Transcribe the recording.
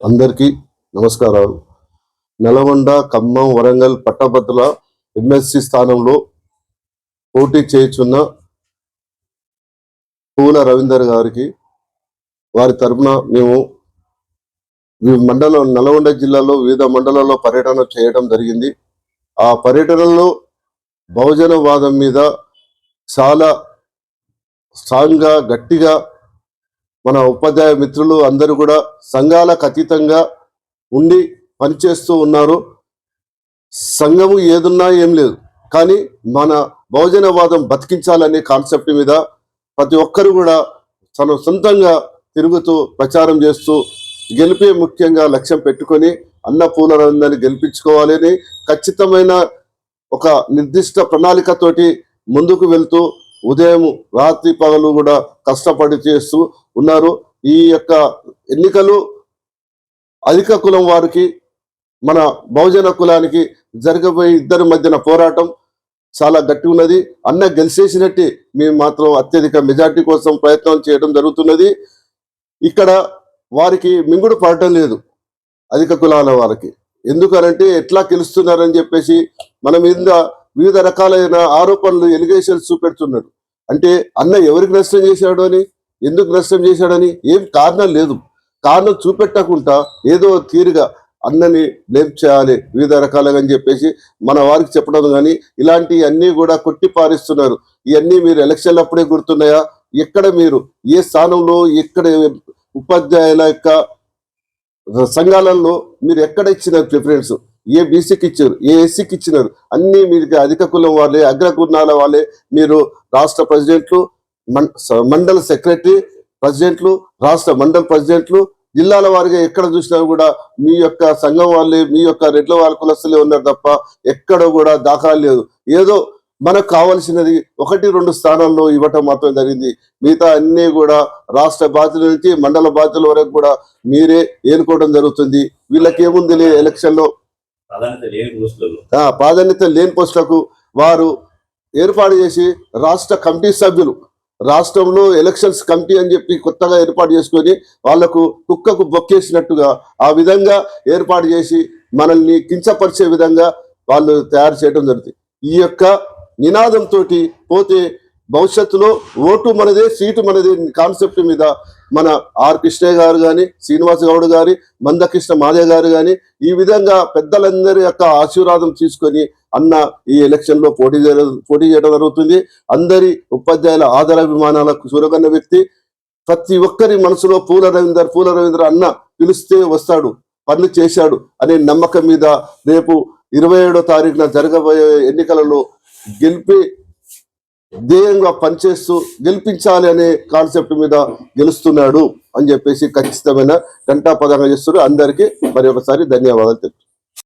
అందరికీ నమస్కారాలు. నల్గొండ ఖమ్మం వరంగల్ పట్టభద్రుల ఎంఎస్సి స్థానంలో పోటీ చేయుచున్న పూల రవీందర్ గారికి వారి తరపున మేము మండలం నల్గొండ జిల్లాలో వివిధ మండలాల్లో పర్యటన చేయడం జరిగింది. ఆ పర్యటనలో బహుజనవాదం మీద చాలా స్ట్రాంగ్గా గట్టిగా మన ఉపాధ్యాయ మిత్రులు అందరూ కూడా సంఘాలకు అతీతంగా ఉండి పనిచేస్తూ ఉన్నారు. సంఘము ఏదున్నా ఏం లేదు. కానీ మన బహుజనవాదం బతికించాలనే కాన్సెప్ట్ మీద ప్రతి ఒక్కరు కూడా తన సొంతంగా తిరుగుతూ ప్రచారం చేస్తూ గెలిపే ముఖ్యంగా లక్ష్యం పెట్టుకొని అన్న పూలరందని గెలిపించుకోవాలని ఖచ్చితమైన ఒక నిర్దిష్ట ప్రణాళికతోటి ముందుకు వెళ్తూ ఉదయం రాత్రి పగలు కూడా కష్టపడి చేస్తూ ఉన్నారు. ఈ యొక్క ఎన్నికలు అధిక కులం వారికి మన బహుజన కులానికి జరగబోయే ఇద్దరి మధ్యన పోరాటం చాలా గట్టి ఉన్నది. అన్న గెలిచేసినట్టే మేము మాత్రం అత్యధిక మెజార్టీ కోసం ప్రయత్నం చేయడం జరుగుతున్నది. ఇక్కడ వారికి మింగుడు పడటం లేదు అధిక కులాల వారికి. ఎందుకనంటే ఎట్లా గెలుస్తున్నారని చెప్పేసి మన మీద వివిధ రకాలైన ఆరోపణలు ఎలిగేషన్స్ చూపెడుతున్నారు అంటే అన్న ఎవరికి నష్టం చేశాడు అని ఎందుకు నష్టం చేశాడని ఏం కారణం లేదు. కారణం చూపెట్టకుండా ఏదో తీరుగా అన్నని బ్లేమ్ చేయాలి వివిధ రకాలుగా అని చెప్పేసి మన వారికి చెప్పడం కానీ ఇలాంటి అన్నీ కూడా కొట్టి పారిస్తున్నారు. ఇవన్నీ మీరు ఎలక్షన్లు అప్పుడే గుర్తున్నాయా? ఎక్కడ మీరు ఏ స్థానంలో ఎక్కడ ఉపాధ్యాయుల యొక్క సంఘాలలో మీరు ఎక్కడ ఇచ్చినారు ప్రిఫరెన్స్? ఏ బీసీకి ఇచ్చారు ఏ ఎస్సీకి ఇచ్చినారు అన్ని మీకు అధిక కులం వాళ్ళే అగ్ర కులాల వాళ్ళే మీరు రాష్ట్ర ప్రెసిడెంట్లు మండల సెక్రటరీ ప్రెసిడెంట్లు రాష్ట్ర మండల ప్రెసిడెంట్లు జిల్లాల వారిగా ఎక్కడ చూసినా కూడా మీ యొక్క సంఘం వాళ్ళే మీ యొక్క రెడ్ల వాళ్ళ కులస్తులే ఉన్నారు తప్ప ఎక్కడ కూడా దాఖలు లేదు ఏదో మనకు కావాల్సినది ఒకటి రెండు స్థానాల్లో ఇవ్వటం మాత్రం జరిగింది. మిగతా అన్నీ కూడా రాష్ట్ర బాధ్యతల నుంచి మండల బాధ్యుల వరకు కూడా మీరే ఏనుకోవడం జరుగుతుంది. వీళ్ళకి ఏముంది ఎలక్షన్ ప్రాధాన్యత లేని పోస్టులకు. వారు ఏర్పాటు చేసి రాష్ట్ర కమిటీ సభ్యులు రాష్ట్రంలో ఎలక్షన్స్ కమిటీ అని చెప్పి కొత్తగా ఏర్పాటు చేసుకొని వాళ్ళకు కుక్కకు బొక్కేసినట్టుగా ఆ విధంగా ఏర్పాటు చేసి మనల్ని కించపరిచే విధంగా వాళ్ళు తయారు చేయడం జరుగుతుంది. ఈ యొక్క నినాదంతో పోతే భవిష్యత్తులో ఓటు మనదే సీటు మనదే కాన్సెప్ట్ మీద మన ఆర్ కృష్ణయ్య గారు కానీ శ్రీనివాస్ గౌడ్ గారి మందకృష్ణ మాదే గారు కానీ ఈ విధంగా పెద్దలందరి యొక్క ఆశీర్వాదం తీసుకొని అన్న ఈ ఎలక్షన్లో పోటీ చేయడం పోటీ చేయడం జరుగుతుంది. అందరి ఉపాధ్యాయుల ఆదరాభిమానాలకు చూరగన్న వ్యక్తి. ప్రతి ఒక్కరి మనసులో పూల రవీందర్ పూల రవీందర్ అన్న పిలిస్తే వస్తాడు పనులు చేశాడు అనే నమ్మకం మీద రేపు ఇరవై ఏడో తారీఖున జరగబోయే ఎన్నికలలో గెలిపి ధ్యేయంగా పనిచేస్తూ గెలిపించాలి అనే కాన్సెప్ట్ మీద గెలుస్తున్నాడు అని చెప్పేసి ఖచ్చితమైన గంటా పదంగా చేస్తున్నారు. అందరికీ మరి ఒకసారి ధన్యవాదాలు తెలుపు